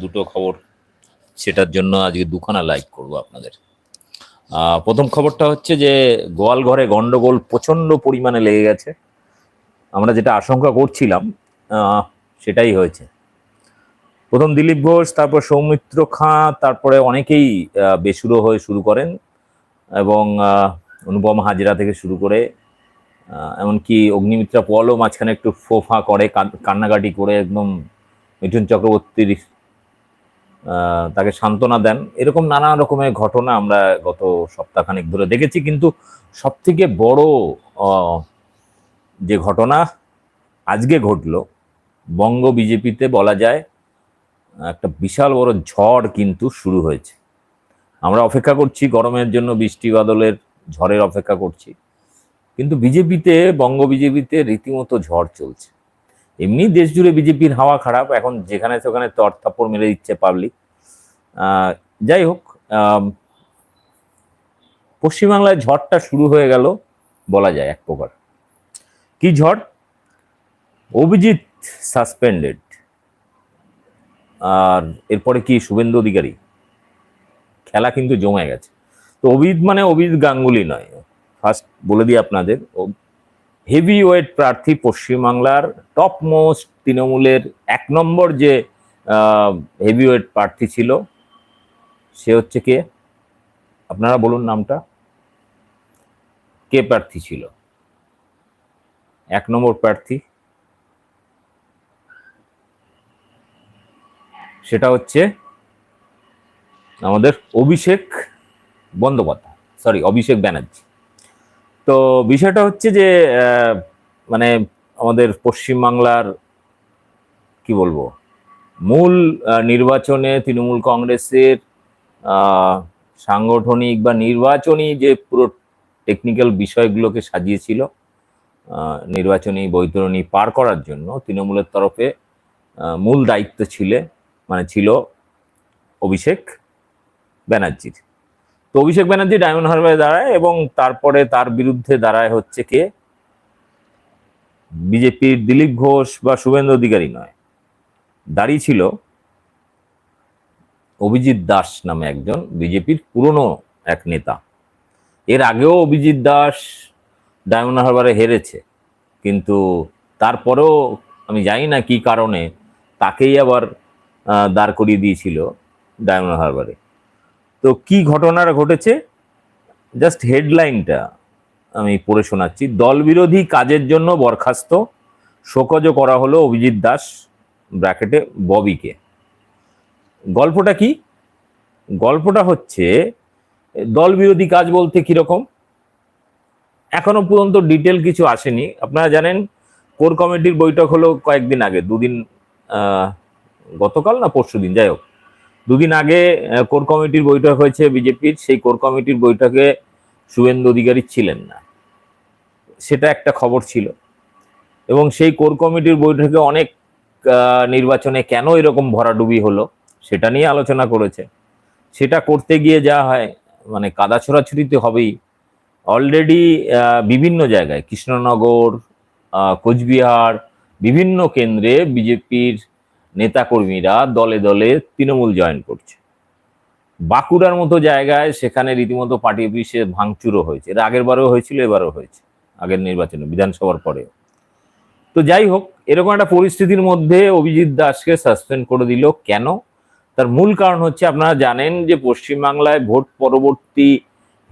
দুটো খবর সেটার জন্য আজকে দুখানা লাইক করব আপনাদের। প্রথম খবরটা হচ্ছে যে গোয়াল ঘরে গন্ডগোল প্রচণ্ড পরিমাণে লেগে গেছে। আমরা যেটা আশঙ্কা করছিলাম সেটাই হয়েছে। প্রথম দিলীপ ঘোষ, তারপর সৌমিত্র খাঁ, তারপরে অনেকেই বেসুরো হয়ে শুরু করেন এবং অনুপম হাজরা থেকে শুরু করে এমনকি অগ্নিমিত্রা পলও মাঝখানে একটু ফোফা করে কান্নাকাটি করে একদম মিঠুন চক্রবর্তীর তাকে সান্ত্বনা দেন। এরকম নানা রকমের ঘটনা আমরা গত সপ্তাহখানেক ধরে দেখেছি, কিন্তু সব থেকে বড় যে ঘটনা আজকে ঘটলো, বঙ্গ বিজেপিতে বলা যায়, একটা বিশাল বড় ঝড় কিন্তু শুরু হয়েছে। আমরা অপেক্ষা করছি গরমের জন্য বৃষ্টি বাদলের ঝড়ের অপেক্ষা করছি, কিন্তু বিজেপিতে, বঙ্গ বিজেপিতে রীতিমতো ঝড় চলছে। এমনি দেশ জুড়ে বিজেপির হাওয়া খারাপ, এখন যেখানে সেখানে তর থাপ্পড় মেরে দিচ্ছে পাবলিক যাই হোক পশ্চিমবাংলায় ঝড়টা শুরু হয়ে গেল বলা যায় এক প্রকার। কি ঝড়? অভিজিৎ সাসপেন্ডেড আর এরপরে কি শুভেন্দু অধিকারী? খেলা কিন্তু জমে গেছে। তো অভিজিৎ মানে অভিজিৎ গাঙ্গুলি নয়। ফার্স্ট বলে দিই আপনাদের হেভি ওয়েট প্রার্থী পশ্চিমবাংলার টপ মোস্ট তৃণমূলের এক নম্বর যে হেভি ওয়েট প্রার্থী ছিল, সে হচ্ছে কে? আপনারা বলুন নামটা। কে প্রার্থী ছিল? এক নম্বর প্রার্থী। সেটা হচ্ছে আমাদের অভিষেক বন্দ্যোপাধ্যায়। সরি অভিষেক ব্যানার্জি। তো বিষয়টা হচ্ছে যে মানে আমাদের পশ্চিমবাংলার, কি বলব, মূল নির্বাচনে তৃণমূল কংগ্রেসের সাংগঠনিক বা নির্বাচনী যে পুরো টেকনিক্যাল বিষয়গুলোকে সাজিয়েছিল নির্বাচনী বৈতরণী পার করার জন্য তৃণমূলের তরফে মূল দায়িত্ব ছিল মানে ছিল অভিষেক ব্যানার্জির। তো অভিষেক ব্যানার্জি ডায়মন্ড হারবারে দাঁড়ায় এবং তারপরে তার বিরুদ্ধে দাঁড়ায় হচ্ছে কে? বিজেপির দিলীপ ঘোষ বা শুভেন্দু অধিকারী নয়। দাঁড়িয়ে ছিল অভিজিৎ দাস নামে একজন বিজেপির পুরনো এক নেতা। এর আগেও অভিজিৎ দাস ডায়মন্ড হারবারে হেরেছে, কিন্তু তারপরেও আমি জানি না কি কারণে তাকেই আবার দাঁড় করিয়ে দিয়েছিল ডায়মন্ড হারবারে। তো কি ঘটনাটা ঘটেছে? জাস্ট হেডলাইনটা আমি পড়ে শোনাচ্ছি। দল বিরোধী কাজের জন্য বরখাস্ত। শোকজ করা হলো অভিজিৎ দাস, ব্র্যাকেটে ববিকে। গল্পটা কি? গল্পটা হচ্ছে দল বিরোধী কাজ বলতে কীরকম? এখনও পর্যন্ত ডিটেল কিছু আসেনি। আপনারা জানেন, কোর কমিটির বৈঠক হলো কয়েকদিন আগে, দুদিন গতকাল না পরশু দিন যাই হোক। দুদিন আগে কোর কমিটির বৈঠক হয়েছে বিজেপির। সেই কোর কমিটির বৈঠকে শুভেন্দু অধিকারী ছিলেন না। সেটা একটা খবর ছিল। এবং সেই কোর কমিটির বৈঠকে অনেক নির্বাচনে কেন এরকম ভরাডুবি হলো, সেটা নিয়ে আলোচনা করেছে। সেটা করতে গিয়ে যা হয় মানে কাদা ছোড়াছুড়িতে হবেই অলরেডি বিভিন্ন জায়গায়, কৃষ্ণনগর কোচবিহার, বিভিন্ন কেন্দ্রে বিজেপির নেতাকর্মীরা দলে দলে তৃণমূল জয়েন করছে। বাঁকুড়ার মতো জায়গায় সেখানে রীতিমতো পার্টি অফিসে ভাঙচুরও হয়েছে। এর আগের বারেও হয়েছিল, এবারও হয়েছে। আগের নির্বাচনে, বিধানসভার পরেও। তো যাই হোক, এরকম একটা পরিস্থিতির মধ্যে অভিজিৎ দাসকে সাসপেন্ড করে দিল কেন? তার মূল কারণ হচ্ছে, আপনারা জানেন যে পশ্চিমবাংলায় ভোট পরবর্তী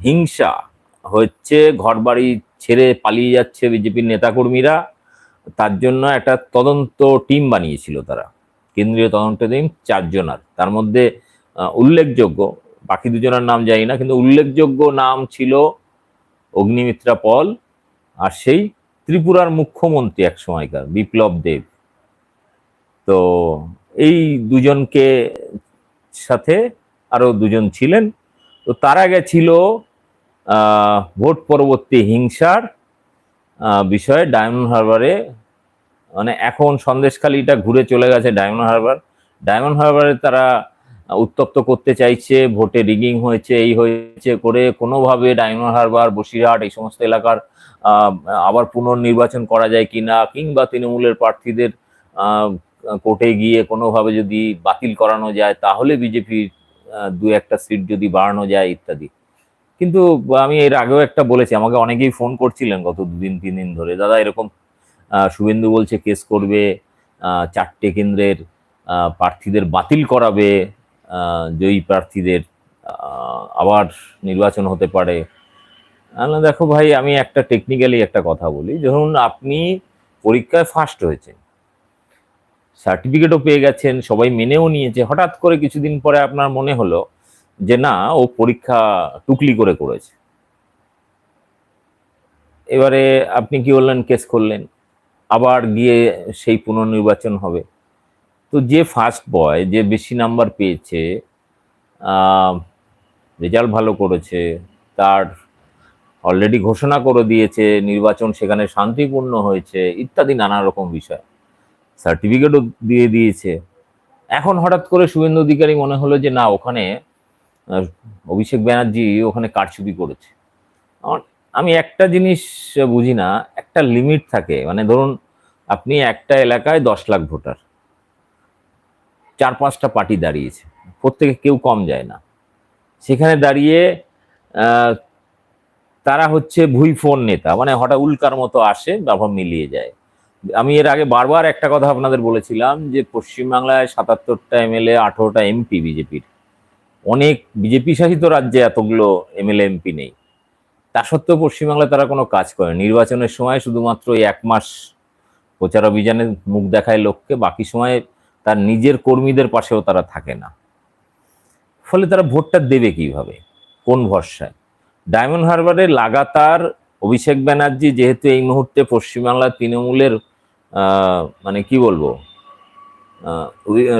হিংসা হচ্ছে, ঘরবাড়ি ছেড়ে পালিয়ে যাচ্ছে বিজেপির নেতাকর্মীরা। তার জন্য একটা তদন্ত টিম বানিয়েছিল তারা। কেন্দ্রীয় তদন্ত টিম চারজনার। তার মধ্যে উল্লেখযোগ্য, বাকি দুজনের নাম জানি না, কিন্তু উল্লেখযোগ্য নাম ছিল অগ্নিমিত্রা পল আর সেই ত্রিপুরার মুখ্যমন্ত্রী এক সময়কার বিপ্লব দেব। তো এই দুজনকে সাথে আরও দুজন ছিলেন। তো তার আগে ছিল ভোট পরবর্তী হিংসার বিষয়ে ডায়মন্ড হারবারে মানে এখন সন্দেশখালিটা ঘুরে চলে গেছে ডায়মন্ড হারবার। ডায়মন্ড হারবারে তারা উত্তপ্ত করতে চাইছে, ভোটে রিগিং হয়েছে, এই হয়েছে করে কোনোভাবে ডায়মন্ড হারবার, বসিরহাট এই সমস্ত এলাকার আবার পুনর্নির্বাচন করা যায় কিনা কিংবা তৃণমূলের প্রার্থীদের কোর্টে গিয়ে কোনোভাবে যদি বাতিল করানো যায়, তাহলে বিজেপির দু একটা সিট যদি বাড়ানো যায় ইত্যাদি। কিন্তু আমি এর আগেও একটা বলেছি, আমাকে অনেকেই ফোন করছিলেন গত দুদিন, তিন দিন ধরে, দাদা, এরকম শুভেন্দু বলছে কেস করবে চারটে কেন্দ্রের প্রার্থীদের বাতিল করাবে জয়ী প্রার্থীদের আবার নির্বাচন হতে পারে। বললাম, দেখো ভাই আমি একটা টেকনিক্যালি একটা কথা বলি। ধরুন আপনি পরীক্ষায় ফার্স্ট হয়েছেন সার্টিফিকেটও পেয়ে গেছেন সবাই মেনেও নিয়েছে হঠাৎ করে কিছুদিন পরে আপনার মনে হলো যে না ও পরীক্ষা টুকলি করে করেছে। এবারে আপনি কি বললেন কেস করলেন? আবার গিয়ে সেই পুনর্নির্বাচন হবে। তো যে ফার্স্ট বয় যে বেশি নাম্বার পেয়েছে রেজাল্ট ভালো করেছে, তার অলরেডি ঘোষণা করে দিয়েছে, নির্বাচন সেখানে শান্তিপূর্ণ হয়েছে, ইত্যাদি নানা রকম বিষয়। সার্টিফিকেটও দিয়ে দিয়েছে। এখন হঠাৎ করে শুভেন্দু অধিকারী মনে হলো যে না, ওখানে অভিষেক ব্যানার্জি ওখানে কারচুপি করেছে। আমার- আমি একটা জিনিস বুঝি না, একটা লিমিট থাকে। মানে ধরুন, আপনি একটা এলাকায় দশ লাখ ভোটার। চার পাঁচটা পার্টি দাঁড়িয়েছে। প্রত্যেকে কেউ কম যায় না। সেখানে দাঁড়িয়ে তারা হচ্ছে ভুই ফোন নেতা। মানে হঠাৎ উল্কার মতো আসে, তারপর মিলিয়ে যায়। আমি এর আগে বারবার একটা কথা আপনাদের বলেছিলাম যে, পশ্চিমবাংলায় সাতাত্তরটা এমএলএ, আঠেরোটা এমপি বিজেপির। অনেক বিজেপি শাসিত রাজ্যে এতগুলো এমএলএ, এমপি নেই। তা সত্ত্বেও পশ্চিমবাংলায় তারা কোনো কাজ করে নির্বাচনের সময় শুধুমাত্র এক মাস প্রচার অভিযানে মুখ দেখায় লোককে, বাকি সময়ে তার নিজের কর্মীদের পাশেও তারা থাকে না। ফলে তারা ভোটটা দেবে কীভাবে? কোন ভরসায়? ডায়মন্ড হারবারে লাগাতার অভিষেক ব্যানার্জি যেহেতু এই মুহূর্তে পশ্চিমবাংলার তৃণমূলের মানে কি বলব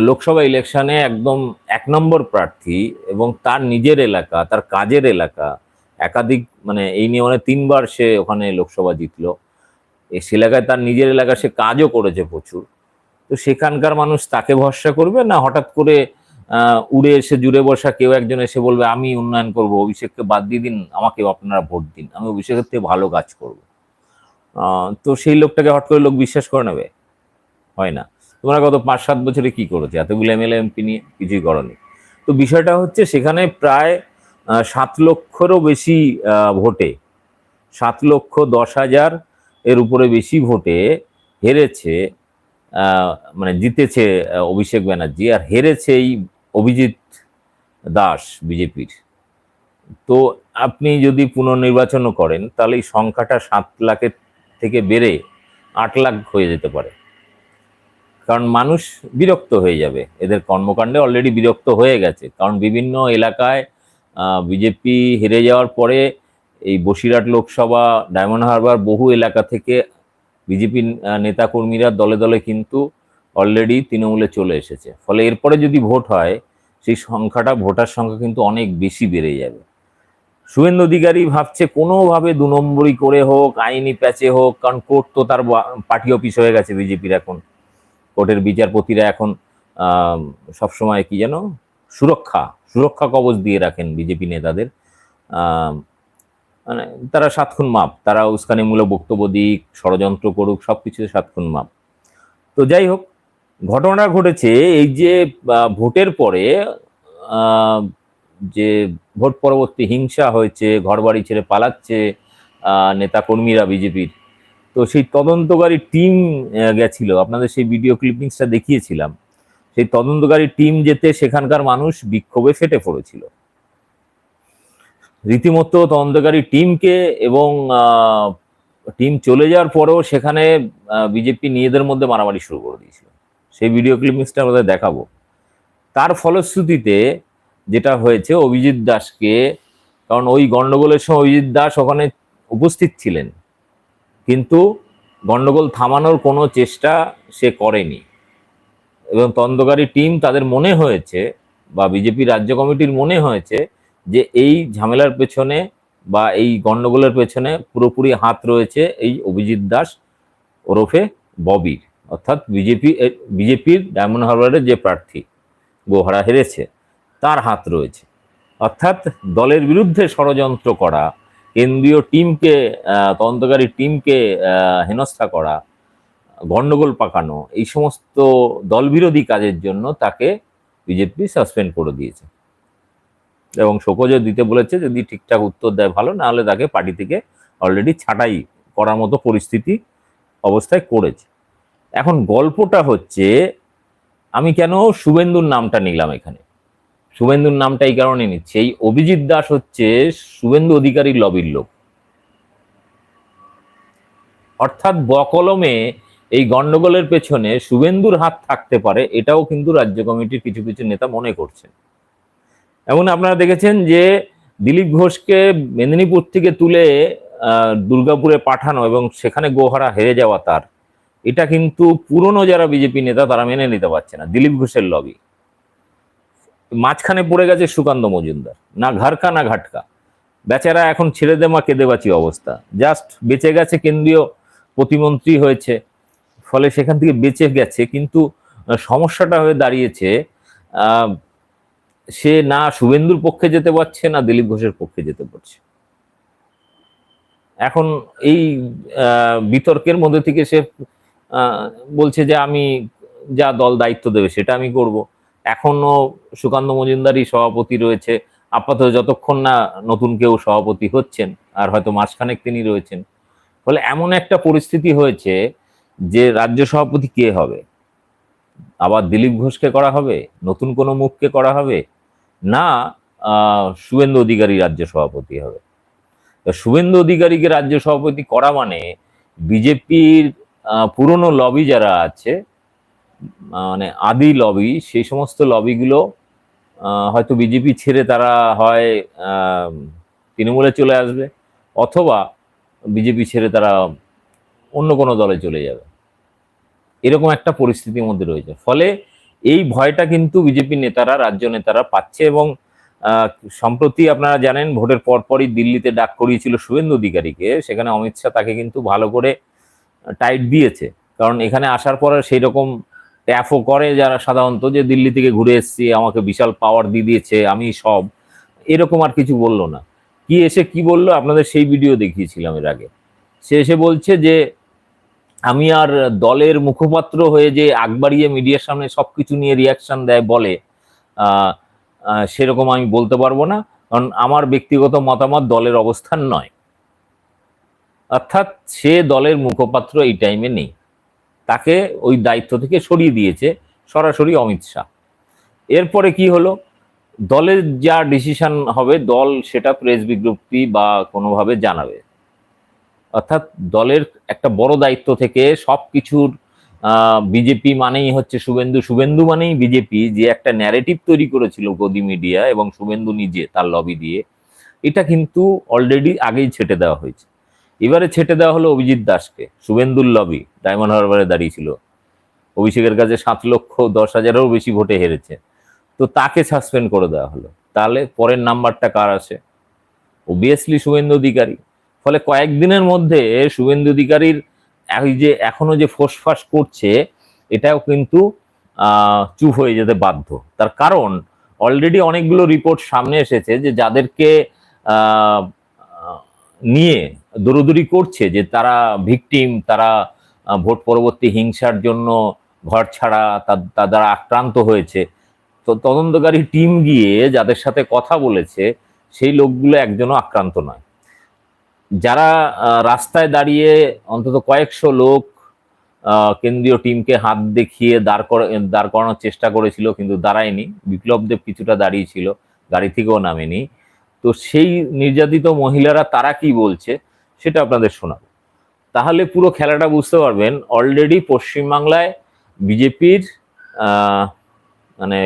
লোকসভা ইলেকশনে একদম এক নম্বর প্রার্থী এবং তার নিজের এলাকা, তার কাজের এলাকা, একাধিক মানে এই নিয়ে মানে তিনবার সে ওখানে লোকসভা জিতলো। এই এলাকায় তার নিজের এলাকা সে কাজও করেছে প্রচুর। তো সেখানকার মানুষ তাকে ভরসা করবে না হঠাৎ করে উড়ে এসে জুড়ে বসা কেউ একজন এসে বলবে, আমি উন্নয়ন করব, অভিষেককে বাদ দিয়ে দিন, আমাকে আপনারা ভোট দিন, আমি অভিষেকের থেকে ভালো কাজ করব। তো সেই লোকটাকে হট করে লোক বিশ্বাস করে নেবে? হয় না। তোমরা গত পাঁচ সাত বছরে কি করেছে? এতগুলো এমএলএ এমপি নিয়ে কিছুই করনি। তো বিষয়টা হচ্ছে সেখানে প্রায় সাত লক্ষেরও বেশি ভোটে। সাত লক্ষ দশ হাজার এর উপরে বেশি ভোটে হেরেছে মানে জিতেছে অভিষেক ব্যানার্জি। আর হেরেছে এই অভিজিৎ দাস বিজেপির। তো আপনি যদি পুনর্নির্বাচনও করেন, তাহলে এই সংখ্যাটা সাত লাখের থেকে বেড়ে আট লাখ হয়ে যেতে পারে। কারণ মানুষ বিরক্ত হয়ে যাবে। এদের কর্মকাণ্ডে অলরেডি বিরক্ত হয়ে গেছে। কারণ বিভিন্ন এলাকায় বিজেপি হেরে যাওয়ার পরে এই বসিরহাট লোকসভা, ডায়মন্ড হারবার বহু এলাকা থেকে বিজেপি নেতাকর্মীরা দলে দলে কিন্তু অলরেডি তৃণমূলে চলে এসেছে। ফলে এরপরে যদি ভোট হয়, সেই সংখ্যাটা, ভোটার সংখ্যা কিন্তু অনেক বেশি বেড়ে যাবে। শুভেন্দু অধিকারী ভাবছে কোনোভাবে দু নম্বরই করে হোক, আইনি প্যাচে হোক, কারণ কোর্ট তো তার পার্টি অফিস হয়ে গেছে বিজেপির এখন। কোর্টের বিচারপতিরা এখন সবসময় কি যেন সুরক্ষা সুরক্ষা কবচ দিয়ে রাখেন বিজেপি নেতাদের। মানে তারা সাতক্ষণ মাপ, তারা উস্কানিমূলক বক্তব্য দিক, ষড়যন্ত্র করুক সব কিছুতে সাতক্ষণ মাপ। তো যাই হোক ঘটনা ঘটেছে এই যে ভোটের পরে যে ভোট পরবর্তী হিংসা হয়েছে, ঘরবাড়ি ছেড়ে পালাচ্ছে নেতাকর্মীরা বিজেপির, তো সেই তদন্তকারী টিম গেছিল। আপনাদের সেই ভিডিও ক্লিপিংসটা দেখিয়েছিলাম। সেই তদন্তকারী টিম যেতে সেখানকার মানুষ বিক্ষোভে ফেটে পড়েছিল। রীতিমতো তদন্তকারী টিমকে এবং টিম চলে যাওয়ার পরেও সেখানে বিজেপি নিজেদের মধ্যে মারামারি শুরু করে দিয়েছিল। সেই ভিডিও ক্লিপিংসটা আমাদের দেখাবো। তার ফলশ্রুতিতে যেটা হয়েছে, অভিজিৎ দাসকে, কারণ ওই গন্ডগোলের সময় অভিজিৎ দাস ওখানে উপস্থিত ছিলেন। কিন্তু গণ্ডগোল থামানোর কোনো চেষ্টা সে করেনি। এবং তদন্তকারী টিম তাদের মনে হয়েছে বা বিজেপি রাজ্য কমিটির মনে হয়েছে যে এই ঝামেলার পেছনে বা এই গণ্ডগোলের পেছনে পুরোপুরি হাত রয়েছে এই অভিজিৎ দাস ওরফে ববির। অর্থাৎ বিজেপি বিজেপির ডায়মন্ড হারবারের যে প্রার্থী গোহারা হেরেছে, তার হাত রয়েছে। অর্থাৎ দলের বিরুদ্ধে ষড়যন্ত্র করা, কেন্দ্রীয় টিমকে তদন্তকারী টিমকে হেনস্থা করা গন্ডগোল পাকানো, এই সমস্ত দলবিরোধী কাজের জন্য তাকে বিজেপি সাসপেন্ড করে দিয়েছে। এবং শোকজও দিতে বলেছে যদি ঠিকঠাক উত্তর দেয় ভালো না হলে তাকে পার্টি থেকে অলরেডি ছাঁটাই করার মতো পরিস্থিতি অবস্থায় করেছে। এখন গল্পটা হচ্ছে, আমি কেন শুভেন্দুর নামটা নিলাম এখানে? শুভেন্দুর নামটা এই কারণে নিচ্ছে। এই অভিজিৎ দাস হচ্ছে শুভেন্দু অধিকারী লবির লোক। অর্থাৎ বকলমে এই গন্ডগোলের পেছনে শুভেন্দুর হাত থাকতে পারে, এটাও কিন্তু রাজ্য কমিটির কিছু কিছু নেতা মনে করছেন। এমন আপনারা দেখেছেন যে দিলীপ ঘোষকে মেদিনীপুর থেকে তুলে দুর্গাপুরে পাঠানো এবং সেখানে গোহারা হেরে যাওয়া তার, এটা কিন্তু পুরনো যারা বিজেপি নেতা তারা মেনে নিতে পারছে না, দিলীপ ঘোষের লবি। মাঝখানে পড়ে গেছে সুকান্ত মজুমদার, না ঘাটকা না ঘাটকা। বেচারা এখন ছেড়ে দেমা কেঁদে বাঁচি অবস্থা। জাস্ট বেঁচে গেছে কেন্দ্রীয় প্রতিমন্ত্রী হয়েছে ফলে সেখান থেকে বেঁচে গেছে, কিন্তু সমস্যাটা হয়ে দাঁড়িয়েছে সে না শুভেন্দুর পক্ষে যেতে পারছে, না দিলীপ ঘোষের পক্ষে যেতে পারছে। এখন এই বিতর্কের মধ্যে থেকে সে বলছে যে আমি যা দল দায়িত্ব দেবে সেটা আমি করব। এখনও সুকান্ত মজুমদারই সভাপতি রয়েছে, আপাতত যতক্ষণ না নতুন কেউ সভাপতি হচ্ছেন, আর হয়তো মাসখানেক তিনি রয়েছেন। ফলে এমন একটা পরিস্থিতি হয়েছে যে রাজ্য সভাপতি কে হবে? আবার দিলীপ ঘোষকে করা হবে? নতুন কোনো মুখকে করা হবে? না শুভেন্দু অধিকারী রাজ্য সভাপতি হবে। শুভেন্দু অধিকারীকে রাজ্য সভাপতি করা মানে বিজেপির পুরনো লবি যারা আছে মানে আদি লবি, সেই সমস্ত লবিগুলো হয়তো বিজেপি ছেড়ে তারা হয় তৃণমূলে চলে আসবে, অথবা বিজেপি ছেড়ে তারা অন্য কোনো দলে চলে যাবে। এরকম একটা পরিস্থিতির মধ্যে রয়েছে। ফলে এই ভয়টা কিন্তু বিজেপি নেতারা, রাজ্য নেতারা পাচ্ছে এবং সম্প্রতি আপনারা জানেন ভোটের পরপরই দিল্লিতে ডাক করিয়েছিল শুভেন্দু অধিকারীকে। সেখানে অমিত শাহ তাকে কিন্তু ভালো করে টাইট দিয়েছে। কারণ এখানে আসার পরে সেই রকম ট্যাফও করে যারা সাধারণত যে দিল্লি থেকে ঘুরে এসছি, আমাকে বিশাল পাওয়ার দিয়ে দিয়েছে, আমি সব। এরকম আর কিছু বলল না। কি এসে কি বলল? আপনাদের সেই ভিডিও দেখিয়েছিলাম এর আগে। সে এসে বলছে যে আমি আর দলের মুখপাত্র হয়ে যে আগবাড়িয়ে মিডিয়ার সামনে সবকিছু নিয়ে রিয়াকশন দেয় বলে সেরকম আমি বলতে পারব না। কারণ আমার ব্যক্তিগত মতামত দলের অবস্থান নয়। অর্থাৎ সে দলের মুখপাত্র এই টাইমে নেই। তাকে ওই দায়িত্ব থেকে সরিয়ে দিয়েছে সরাসরি অমিত শাহ। এরপরে কি হলো? দলের যা ডিসিশন হবে, দল সেটা প্রেস বিজ্ঞপ্তি বা কোনোভাবে জানাবে। অর্থাৎ দলের একটা বড় দায়িত্ব থেকে সব কিছুর বিজেপি মানেই হচ্ছে শুভেন্দু। শুভেন্দু মানেই বিজেপি যে একটা ন্যারেটিভ তৈরি করেছিল গদি মিডিয়া এবং শুভেন্দু নিজে তার লবি দিয়ে। এটা কিন্তু অলরেডি আগেই ছেটে দেওয়া হয়েছে। এবারে ছেটে দেওয়া হলো অভিজিৎ দাসকে, শুভেন্দুর লবি ডায়মন্ড হারবারে দাঁড়িয়েছিল অভিষেকের কাছে সাত লক্ষ দশ হাজারেরও বেশি ভোটে হেরেছে। তো তাকে সাসপেন্ড করে দেওয়া হলো। তাহলে পরের নাম্বারটা কার আসে? অবভিয়াসলি শুভেন্দু অধিকারী। ফলে কয়েকদিনের মধ্যে শুভেন্দু অধিকারীর এই যে এখনও যে ফোসফাস করছে, এটাও কিন্তু চুপ হয়ে যেতে বাধ্য। তার কারণ অলরেডি অনেকগুলো রিপোর্ট সামনে এসেছে যে যাদেরকে নিয়ে দৌড়দৌড়ি করছে, যে তারা ভিকটিম তারা ভোট পরবর্তী হিংসার জন্য ঘর ছাড়া, তা- তা দ্বারা আক্রান্ত হয়েছে। তো তদন্তকারী টিম গিয়ে যাদের সাথে কথা বলেছে, সেই লোকগুলো একজনও আক্রান্ত নয়। যারা রাস্তায় দাঁড়িয়ে অন্তত কয়েকশো লোক কেন্দ্রীয় টিমকে হাত দেখিয়ে দাঁড় করা, দাঁড় করানোর চেষ্টা করেছিল কিন্তু দাঁড়ায়নি। বিপ্লব দেব কিছুটা দাঁড়িয়েছিল, গাড়ি থেকেও নামেনি। তো সেই নির্যাতিত মহিলারা তারা কি বলছে সেটা আপনাদের শোনাবো। তাহলে পুরো খেলাটা বুঝতে পারবেন অলরেডি পশ্চিমবাংলায় বিজেপির মানে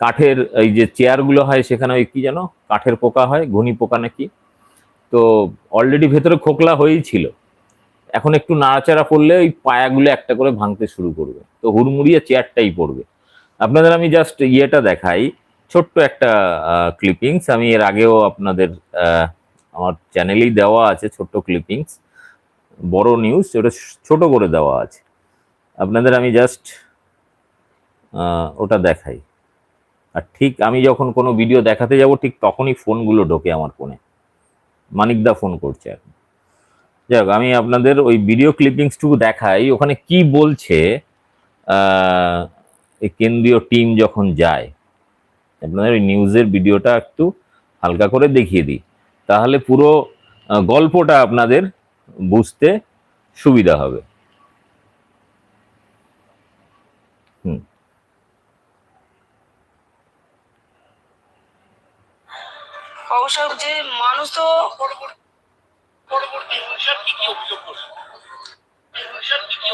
কাঠের এই যে চেয়ারগুলো হয় সেখানে ওই কি যেন, কাঠের পোকা হয় ঘুনি পোকা নাকি? তো অলরেডি ভেতরে খোকলা হয়েই ছিল। এখন একটু নাড়াচাড়া করলে ওই পায়াগুলো একটা করে ভাঙতে শুরু করবে। তো হুড়মুড়িয়ে চেয়ারটাই পড়বে। আপনাদের আমি জাস্ট ইয়েটা দেখাই। ছোট্ট একটা ক্লিপিংস আমি এর আগেও আপনাদের আমার চ্যানেলেই দেওয়া আছে ছোট্ট ক্লিপিংস বড় নিউজ ওটা ছোট করে দেওয়া আছে। আপনাদের আমি জাস্ট ওটা দেখাই। আর ঠিক আমি যখন কোনো ভিডিও দেখাতে যাব, ঠিক তখনই ফোনগুলো ঢোকে আমার ফোনে মানিকদা ফোন করছে এখন। যাই হোক, আমি আপনাদের ওই ভিডিও ক্লিপিংসটুকু দেখাই। ওখানে কি বলছে কেন্দ্রীয় টিম যখন যায়, আপনাদের ওই নিউজের ভিডিওটা একটু হালকা করে দেখিয়ে দিই। তাহলে পুরো গল্পটা আপনাদের বুঝতে সুবিধা হবে। হুম। অবশ্য যে মানুষ তো পরবর্তী হিংসার কি অভিযোগ করছে হিংসার কি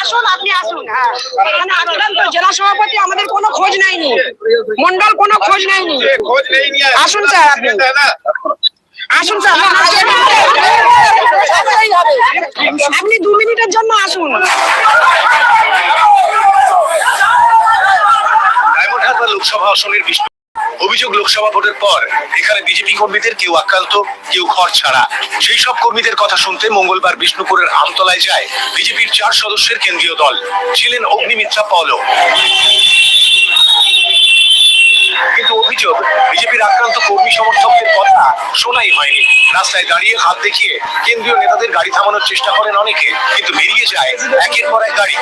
আসুন আপনি আসুন। হ্যাঁ আক্রান্ত জেলা সভাপতি আমাদের কোনো খোঁজ নেয়নি। মন্ডল কোনো খোঁজ নেয়নি। আসুন স্যার আপনি। আসুন আপনি দু মিনিটের জন্য আসুন। লোকসভা আসনের বিষ্ণু অভিযোগ লোকসভা ভোটের পর এখানে বিজেপি কর্মীদের কেউ আক্রান্ত, কেউ ঘর ছাড়া। সেই সব কর্মীদের কথা শুনতে মঙ্গলবার বিষ্ণুপুরের আমতলায় যায় বিজেপির চার সদস্যের কেন্দ্রীয় দল। ছিলেন অগ্নিমিত্রা পলো কিন্তু অভিযোগ, বিজেপির আক্রান্ত কর্মী সমর্থকদের কথা শোনাই হয়নি। রাস্তায় দাঁড়িয়ে হাত দেখিয়ে কেন্দ্রীয় নেতাদের গাড়ি থামানোর চেষ্টা করেন অনেকে, কিন্তু বেরিয়ে যায় একের পর এক গাড়ি।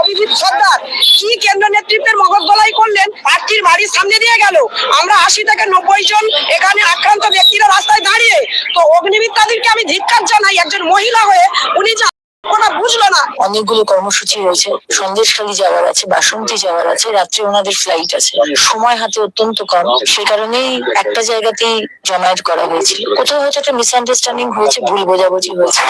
অভিজিৎ সর্দার, কি কেন্দ্র নেতৃত্বের মগজ গলাই করলেন? প্রার্থীর বাড়ির সামনে দিয়ে গেল। আমরা আশি থেকে নব্বই জন এখানে আক্রান্ত ব্যক্তিরা রাস্তায় দাঁড়িয়ে। তো অগ্নিমিত্রাদিকে আমি ধিক্কার জানাই, একজন মহিলা হয়ে উনি ওনা বুঝলো না। অনেকগুলো কর্মসূচি রয়েছে, সন্দেশখালী যাওয়ার আছে, বাসন্তী যাওয়ার আছে, রাত্রে ওনাদের ফ্লাইট আছে। সময় হাতে অত্যন্ত কম। সে কারণেই একটা জায়গাতেই জমায়েত করা হয়েছিল। কোথাও হয়তো একটা মিসআন্ডারস্ট্যান্ডিং হয়েছে, ভুল বোঝাবুঝি হয়েছে।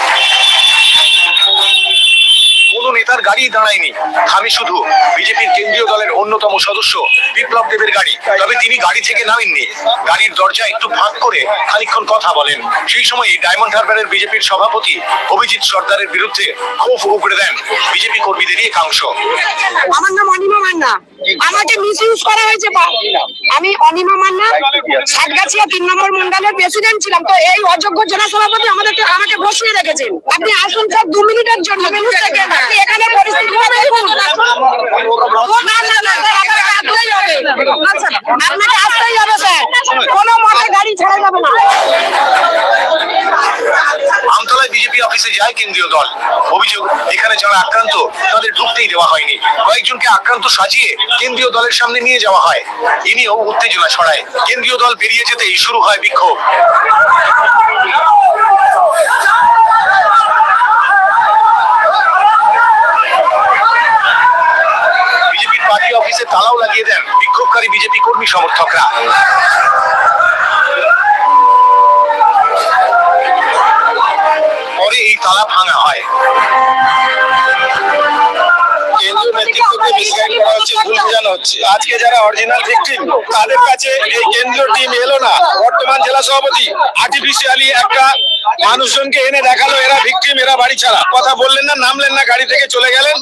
কোনো নেতার গাড়ি দাঁড়ায়নি। আমি শুধু বিজেপির কেন্দ্রীয় দলের অন্যতম সদস্য বিপ্লব দেবের গাড়ি। তবে তিনি গাড়ি থেকে নামেননি। গাড়ির দরজা একটু ফাঁক করে খানিক্ষণ কথা বলেন। সেই সময় ডায়মন্ড হারবারের বিজেপির সভাপতি অভিজিৎ সর্দারের বিরুদ্ধে ক্ষোভ উগড়ে দেন বিজেপি কর্মীদেরই একাংশ। আমার নাম অনিমা মান্না। আমাকে মিস ইউজ করা হয়েছে আমি অনিমা মান্না সাতগাছিয়া তিন নম্বর মন্ডলের প্রেসিডেন্ট ছিলাম। তো এই অযোগ্য জেলা সভাপতি আমাদেরকে আমাকে বসিয়ে রেখেছেন। আপনি আসুন স্যার দু মিনিটের জন্য এখানে পরিস্থিতি আপনাকে আসতেই হবে। স্যার, মতে গাড়ি যাবে না। আমতলায় বিজেপি অফিসে যায় কেন্দ্রীয় দল। অভিযোগ এখানে যারা আক্রান্ত তাদের ঢুকতেই দেওয়া হয়নি। কয়েকজনকে আক্রান্ত সাজিয়ে কেন্দ্রীয় দলের সামনে নিয়ে যাওয়া হয়। এ নিয়েও উত্তেজনা ছড়ায়। কেন্দ্রীয় দল বেরিয়ে যেতেই শুরু হয় বিক্ষোভ। বিজেপির পার্টি অফিসে তালাও লাগিয়ে দেন বিক্ষোভকারী বিজেপি কর্মী সমর্থকরা। পরে এই তালা ভাঙা হয়। কেন্দ্রীয় নেতৃত্বকে মিসগাইড করা হচ্ছে ভুল বোঝানো হচ্ছে আজকে যারা অরিজিনাল ভিকটিম তাদের কাছে এই কেন্দ্রীয় টিম এলো না বর্তমান জেলা সভাপতি আর্টিফিশিয়ালি একটা মানুষজনকে এনে দেখাল এরা ভিকটিম এরা বাড়ি ছাড়া কথা বললেন না নামলেন না গাড়ি থেকে চলে গেলেন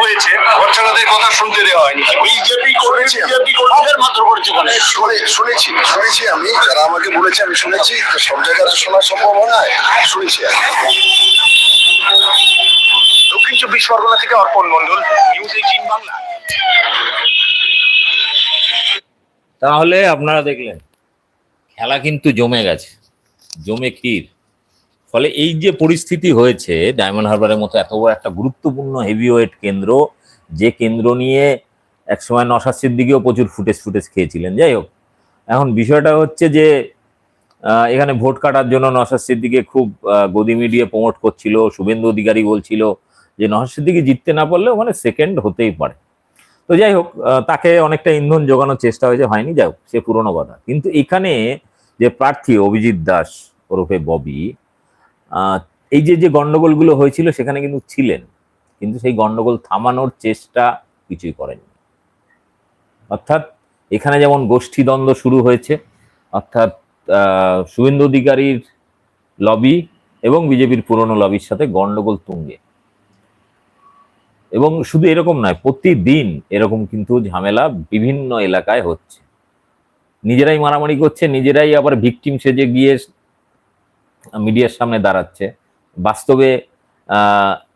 হয়েছে ঘরছাড়াদের কথা শুনতে দেওয়া হয়নি বিজেপি করেছে বিজেপি কর্মীদের মাত্র করছে শুনেছি শুনেছি আমি যারা আমাকে বলেছে আমি শুনেছি সব জায়গায় শোনা সম্ভব নয় শুনেছি। দক্ষিণ চব্বিশ পরগনা থেকে অর্পণ মন্ডল নিউজ এইটিন বাংলা। তাহলে আপনারা দেখলেন, খেলা কিন্তু জমে গেছে, জমে ক্ষীর। ফলে এই যে পরিস্থিতি হয়েছে ডায়মন্ড হারবারের মতো এত বড় একটা গুরুত্বপূর্ণ হেভিওয়েট কেন্দ্র, যে কেন্দ্র নিয়ে একসময় নশাস্তির দিকেও প্রচুর ফুটেজ ফুটেজ খেয়েছিলেন, যাই হোক। এখন বিষয়টা হচ্ছে যে এখানে ভোট কাটার জন্য নশাস্তির দিকে খুব গদি মিডিয়ে প্রমোট করছিল, শুভেন্দু অধিকারী বলছিল যে নশাস্তির দিকে জিততে না পারলে ওখানে সেকেন্ড হতেই পারে। তো যাই হোক তাকে অনেকটা ইন্ধন যোগানোর চেষ্টা হয়েছে, হয়নি, যাই হোক, সে পুরনো কথা কিন্তু এখানে যে প্রার্থী অভিজিৎ দাস ওরফে ববি এই যে যে গণ্ডগোলগুলো হয়েছিল সেখানে কিন্তু ছিলেন, কিন্তু সেই গণ্ডগোল থামানোর চেষ্টা কিছুই করেননি। অর্থাৎ এখানে যেমন গোষ্ঠীদ্বন্দ্ব শুরু হয়েছে, অর্থাৎ শুভেন্দু অধিকারীর লবি এবং বিজেপির পুরনো লবির সাথে গণ্ডগোল তুঙ্গে। এবং শুধু এরকম নয়, প্রতিদিন এরকম কিন্তু ঝামেলা বিভিন্ন এলাকায় হচ্ছে। নিজেরাই মারামারি করছে, নিজেরাই আবার ভিকটিম সেজে গিয়ে মিডিয়ার সামনে দাঁড়াচ্ছে। বাস্তবে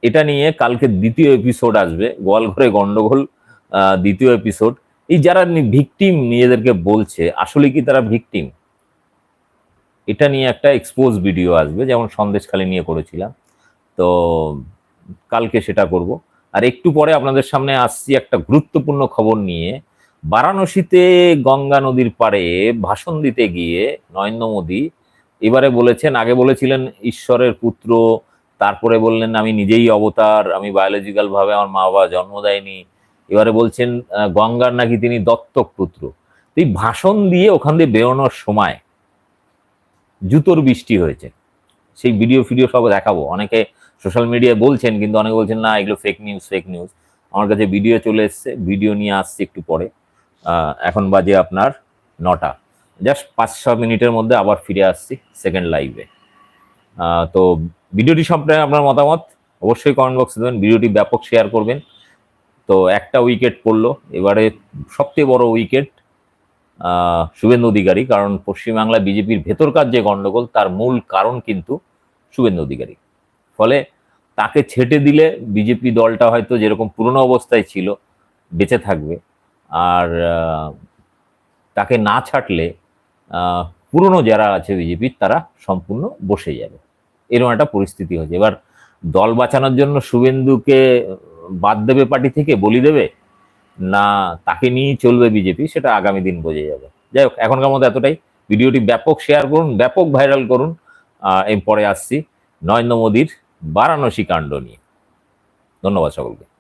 এটা নিয়ে কালকে দ্বিতীয় এপিসোড আসবে, গোয়ালঘরে গন্ডগোল দ্বিতীয় এপিসোড এই যারা ভিকটিম নিজেদেরকে বলছে, আসলে কি তারা ভিকটিম এটা নিয়ে একটা এক্সপোজ ভিডিও আসবে, যেমন সন্দেশখালি নিয়ে করেছিলাম। তো, কালকে সেটা করব। আর একটু পরে আপনাদের সামনে আসছি একটা গুরুত্বপূর্ণ খবর নিয়ে। বারাণসীতে গঙ্গা নদীর পাড়ে ভাষণ দিতে গিয়ে নরেন্দ্র মোদী এবারে বলেছেন, আগে বলেছিলেন ঈশ্বরের পুত্র, তারপরে বললেন, আমি নিজেই অবতার, আমি বায়োলজিক্যাল ভাবে আমার মা বাবা জন্ম দেয়নি। এবারে বলছেন গঙ্গার নাকি তিনি দত্তক পুত্র। এই ভাষণ দিয়ে ওখান দিয়ে বেরোনোর সময় জুতোর বৃষ্টি হয়েছে। সেই ভিডিও ফিডিও সব দেখাবো। অনেকে সোশ্যাল মিডিয়ায় বলছেন, কিন্তু অনেকে বলছেন, না, এগুলো ফেক নিউজ ফেক নিউজ আমার কাছে ভিডিও চলে এসছে ভিডিও নিয়ে আসছি একটু পরে। এখন বাজে আপনার নটা। জাস্ট পাঁচ, ছ মিনিটের মধ্যে আবার ফিরে আসছি সেকেন্ড লাইভে তো ভিডিওটি সম্পর্কে আপনার মতামত অবশ্যই কমেন্ট বক্সে দেবেন। ভিডিওটি ব্যাপক শেয়ার করবেন। তো একটা উইকেট পড়ল, এবারে সবচেয়ে বড় উইকেট শুভেন্দু অধিকারী। কারণ পশ্চিমবাংলায় বিজেপির ভেতরকার যে গণ্ডগোল তার মূল কারণ কিন্তু শুভেন্দু অধিকারী। ফলে তাকে ছেটে দিলে বিজেপি দলটা হয়তো যেরকম পুরনো অবস্থায় ছিল, বেঁচে থাকবে। আর তাকে না ছাটলে পুরনো যারা আছে বিজেপির তারা সম্পূর্ণ বসে যাবে। এরকম একটা পরিস্থিতি হয়েছে। এবার দল বাঁচানোর জন্য শুভেন্দুকে বাদ দেবে পার্টি থেকে, বলি দেবে? না, তাকে নিয়েই চলবে বিজেপি, সেটা আগামী দিন বোঝা যাবে। যাই হোক, এখনকার মতো এতটাই। ভিডিওটি ব্যাপক শেয়ার করুন, ব্যাপক ভাইরাল করুন। এর পরে আসছি নরেন্দ্র মোদীর বারাণসী কাণ্ড নিয়ে। ধন্যবাদ সকলকে।